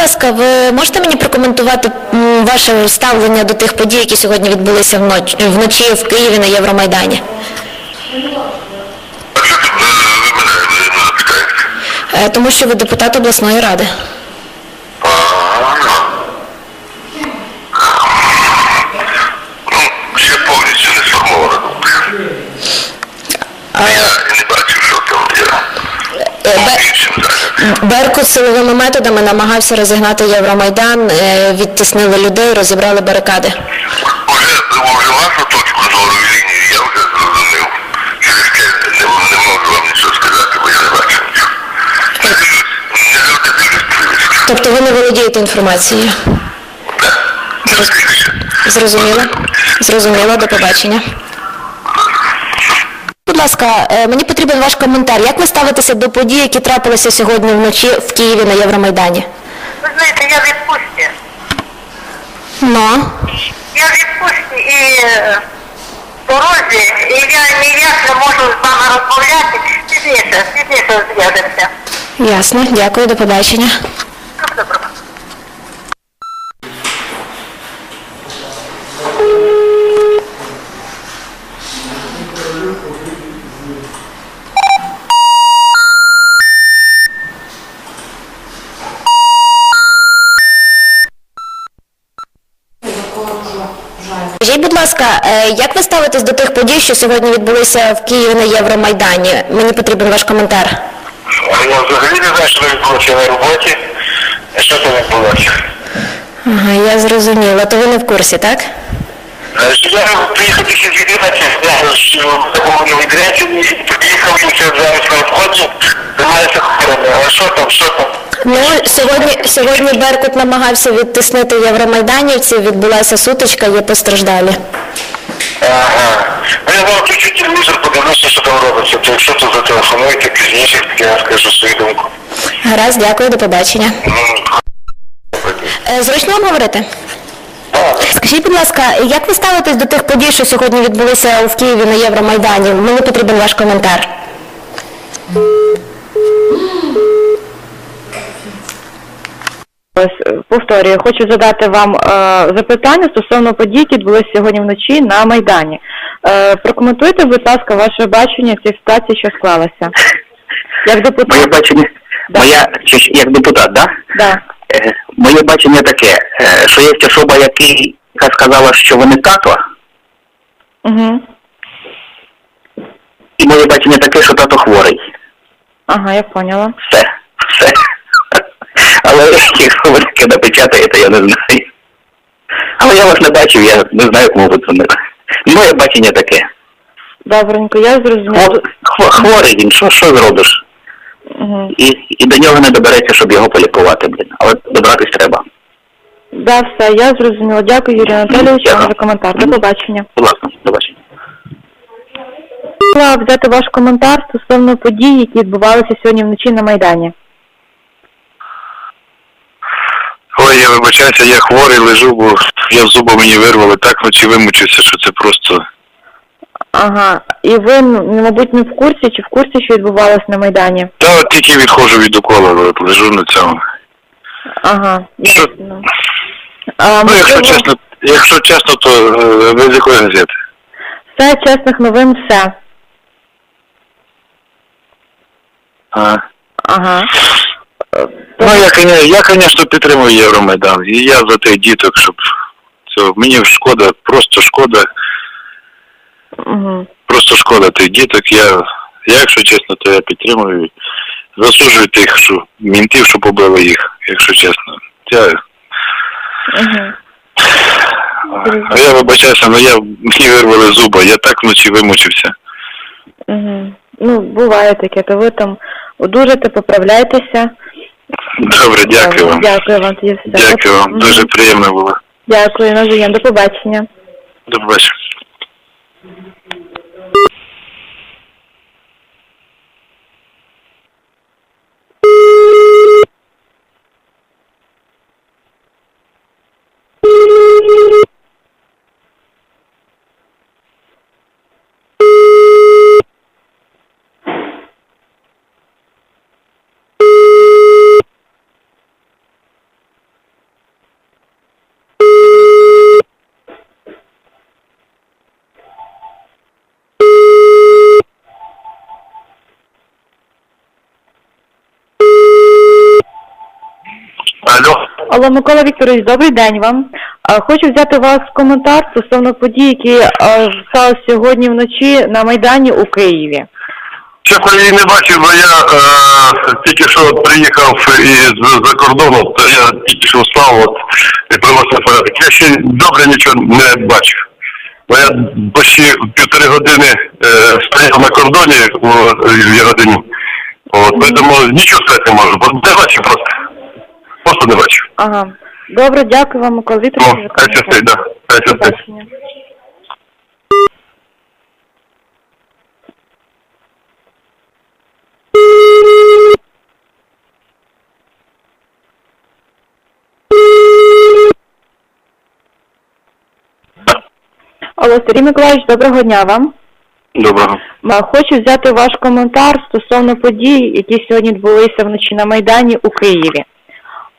ласка, ви можете мені прокоментувати ваше ставлення до тих подій, які сьогодні відбулися вночі, вночі в Києві на Євромайдані? Е, Тому що ви депутат обласної ради. А, Ну, ще повністю не сформована думка. А, Я не бачив, що там я е, Бе- іншим зайнятий. Беркут силовими методами намагався розігнати Євромайдан, е, відтіснили людей, розібрали барикади. Уже, уже вашу точку зору і лінію я вже зрозумів. Через те не, не можу вам нічого сказати, бо я не бачу нічого. Не дивлюсь, не завжди дивлюсь. Тобто ви не володієте інформацією. Зрозуміло. Зрозуміло, до побачення. Будь ласка, е, мені потрібен ваш коментар. Як ви ставитеся до подій, які трапилися сьогодні вночі в Києві на Євромайдані? Ви знаєте, я в відпустці. Ну, Я в відпустці і е, в дорозі, і я ніяк не можу з вами розмовляти. Пізніше, пізніше зв'язимося. ясно, дякую, до побачення. Всього ласка, е, як ви ставитесь до тих подій, що сьогодні відбулися в Києві на Євромайдані? Мені потрібен ваш коментар. Я взагалі не знаю, що відбулося на роботі. Що там відбулося? Ага, я зрозуміла. То ви не в курсі, так? Е, Я приїхав після звідти, знаю, що не відрядженні, приїхав і зараз на вході, займаюся хворими. А що там, що там? Ну, сьогодні, сьогодні Беркут намагався відтиснити євромайданівців, відбулася сутичка, є постраждалі. Ага. Ну я вам включу телевізор, подивлюся, що там робиться. То якщо то зателефонуйте пізніше, я скажу свою думку. Гаразд, дякую, до побачення. Е, Зручно вам говорити? Скажіть, будь ласка, як ви ставитесь до тих подій, що сьогодні відбулися в Києві на Євромайдані? Мені потрібен ваш коментар. Ось е, повторюю, хочу задати вам е, запитання стосовно подій, які відбулися сьогодні вночі на Майдані. Е, прокоментуйте, будь ласка, ваше бачення цієї ситуації, що склалася. Як депутат? Моє бачення, Да. моя чи як депутат, да? Да. Е, моє бачення таке, е, що є особа, який, яка сказала, що вони тато, Угу. і моє бачення таке, що тато хворий. Ага, я поняла. Все. Але якщо ви таке напечатаєте, я не знаю. Але я вас не бачив, я не знаю, кому ви дзвонили. Моє бачення таке. Добренько, я зрозуміла. Хво- хво- Хворий він, що, що зробиш? Угу. І, і до нього не добереться, щоб його полікувати, блін. Але добратись треба. Да, все, я зрозуміла. Дякую, Юрій Анатолійович, Дякую. за коментар. До побачення. Будь ласка, до бачення. Хотіла взяти ваш коментар стосовно подій, які відбувалися сьогодні вночі на Майдані. Ой, я вибачаюся, я хворий, лежу, бо я зуби мені вирвали, так вночі вимучився, що це просто. Ага. І ви, ну, мабуть, не в курсі чи в курсі, що відбувалося на Майдані? Та от тільки відходжу від укола, от, лежу на цьому. Ага, Що? ясно. А, Ну, якщо можливо, чесно, якщо чесно, то е, ви з якої газети? Все чесних новин, все. А. Ага. Ну, я, я, звісно, підтримую Євромайдан. І я за тих діток, щоб це, мені шкода, просто шкода, Угу. просто шкода тих діток. Я, я якщо чесно, то я підтримую. Засуджую тих, що мінтів, що побили їх, якщо чесно. Я, Угу. А я вибачаюся, але я мені вирвали зуба, я так вночі вимучився. Угу. Ну, буває таке, то ви там одужите, поправляйтеся. Добре, дякую вам. Дякую вам тоді все. Дякую вам. Дуже приємно було. Дякую, навзаєм. До побачення. До побачення. Алло, Микола Вікторович, добрий день вам. Хочу взяти вас коментар стосовно подій, які сталися сьогодні вночі на Майдані у Києві. Чесно, її не бачив, бо я е, тільки що приїхав із за кордону, то я тільки що встав от, і привозив порядок. Я ще добре нічого не бачив. Бо я почти півтори години е, стояв на кордоні у Ягодині. От, тому нічого сказати не можу, бо не бачив просто. Просто не бачив. Ага. Добре, дякую вам, Микола Вікторович. Хай щастить, да. Хай щастить. побачення. Алло, Сергій Миколаївич, доброго дня вам. Доброго. Хочу взяти ваш коментар стосовно подій, які сьогодні відбулися вночі на Майдані у Києві.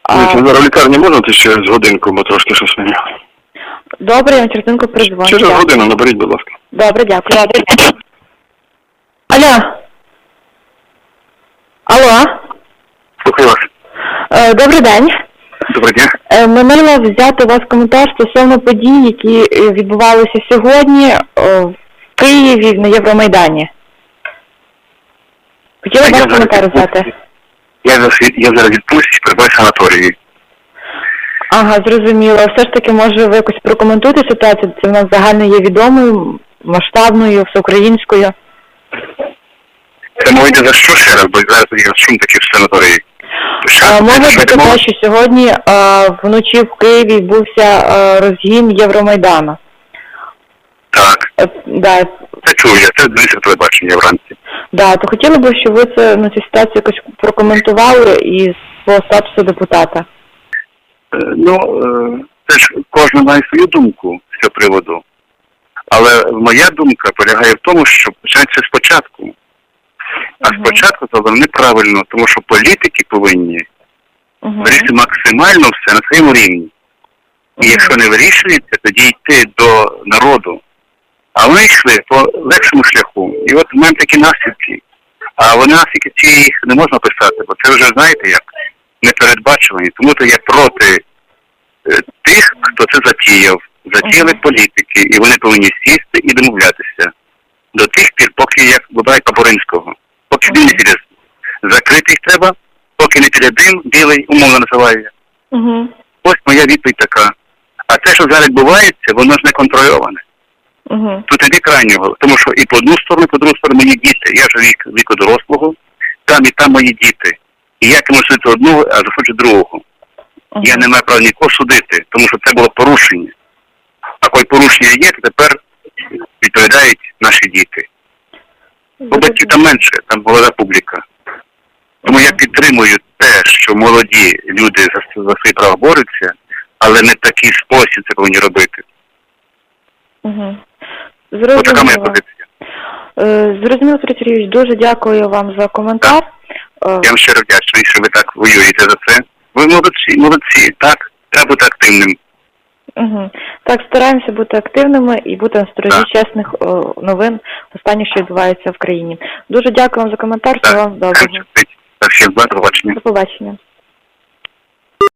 А, зараз в лікарні можна ти ще з годинку, бо трошки щось мені. добре, я вам через годинку передзвоню. Через Дякую. годину наберіть, будь ласка. Добре, дякую. Алло. Алло. Слухаю вас. Е, Добрий день. Доброго дня. Е, Ми мали взяти у вас коментар стосовно подій, які е, відбувалися сьогодні е, в Києві на Євромайдані. Хотіла б Я зараз коментар відпустці. взяти. Я зараз, я зараз відпустці, перебуваю в санаторії. Ага, зрозуміло. Все ж таки, може, ви якось прокоментуєте ситуацію? Це в нас загально є відомою, масштабною, всеукраїнською. Це мова йде за що ще раз, бо зараз є шум такий в санаторії. А, Мова йде про те, що сьогодні е, вночі в Києві відбувся розгін Євромайдану. Так, Е, да, це чую, я це дивився телебачення вранці. да, то хотіла б, щоб ви це ну, цю ситуацію якось прокоментували із свого статусу депутата. Е, Ну, е, це ж кожен має свою думку з цього приводу. Але моя думка полягає в тому, що починається спочатку. А Мгм. спочатку це було неправильно, тому що політики повинні Угу. вирішити максимально все на своєму рівні. І якщо не вирішується, тоді йти до народу. А вони йшли по легшому шляху. І от маємо такі наслідки. А вони наслідки ці їх не можна писати, бо це вже знаєте як непередбачувані. Тому то я проти е, тих, хто це затіяв. Затіяли політики, і вони повинні сісти і домовлятися. До тих пір, поки як бодай Папоринського. Поки дим не піде. Закрити їх треба, поки не піде дим, білий, умовно називаю я. Ось моя відповідь така. А те, що зараз відбувається, воно ж не контрольоване. Угу. Тут іде крайнього, тому що і по одну сторону, і по другу сторону мої діти. Я вже вік віку дорослого, там і там мої діти. І я можу судити одного, а захочу другого. Я не маю права нікого судити, тому що це було порушення. А коли порушення є, то тепер відповідають наші діти. Бо батьків там менше, там молода публіка. Тому я підтримую те, що молоді люди за, за свої права борються, але не в такий спосіб це повинні робити. Угу. Ось така моя Зрозуміло. позиція. Е, Зрозуміло, дуже дякую вам за коментар. Е, Я вам щиро вдячний, що ви так воюєте за це. Ви молодці, молодці, так, треба бути активним. Угу. Так, стараємося бути активними і бути на сторожі Так. чесних о, новин, останніх, що відбувається в країні. Дуже дякую вам за коментар, всього вам доброго. до побачення. До побачення.